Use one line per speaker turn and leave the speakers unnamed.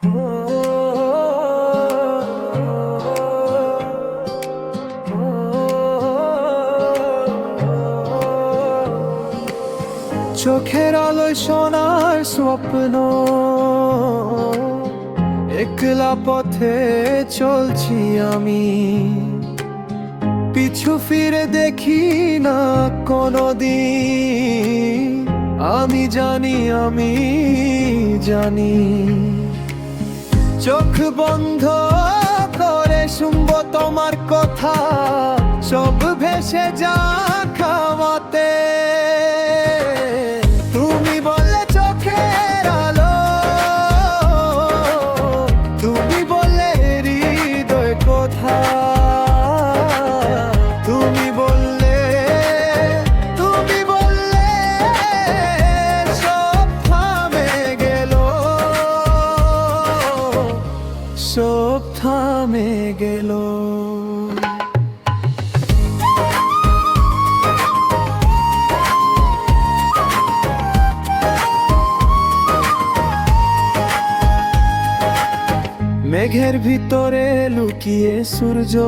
চোখের আলোয় সোনার স্বপ্ন, একলা পথে চলছি আমি। পিছু ফিরে দেখি না কোনদিন, আমি জানি আমি জানি। চোখ বন্ধ করে শুনব তোমার কথা। সব ভেসে যা থামে গেল মেঘের ভিতরে লুকিয়ে সূর্য